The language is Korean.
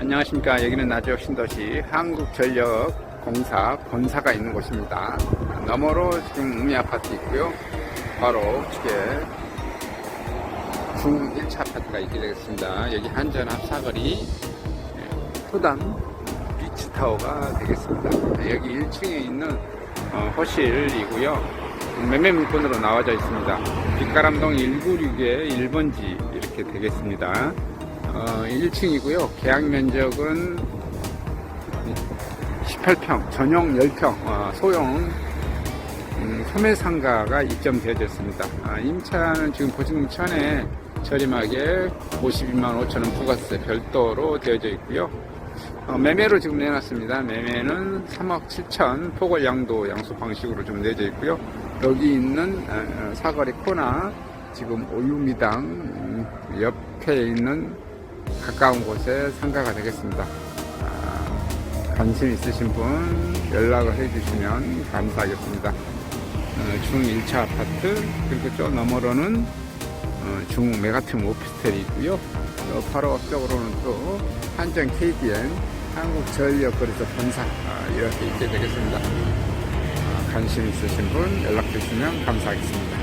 안녕하십니까. 여기는 나주 신도시 한국전력공사 본사가 있는 곳입니다. 너머로 지금 웅이 아파트 있고요. 바로 우측에 중 1차 아파트가 있게 되겠습니다. 여기 한전 합 사거리 토담 비치타워가 되겠습니다. 여기 1층에 있는 어, 호실이고요. 매매 물건으로 나와져 있습니다. 빛가람동 196의 1번지 이렇게 되겠습니다. 어, 1층이고요. 계약 면적은 18평, 전용 10평, 어, 소형 음, 소매상가가 입점되어졌습니다. 아, 임차는 지금 보증금 천에 저렴하게 52만 5천 원 부가세 별도로 되어져 있고요. 어, 매매로 지금 내놨습니다. 매매는 3억 7천 포골 양도 양수 방식으로 좀 내져 있고요. 여기 있는 어, 어, 사거리 코나 지금 오유미당 음, 옆에 있는 가까운 곳에 상가가 되겠습니다. 아, 관심 있으신 분 연락을 해주시면 감사하겠습니다. 어, 중 1차 아파트 그리고 저 너머로는 어, 중 메가툼 오피스텔이 있고요. 어, 바로 앞쪽으로는 또 한전 KDN 한국전력거래소 본사 아, 이렇게 있게 되겠습니다. 아, 관심 있으신 분 연락 주시면 감사하겠습니다.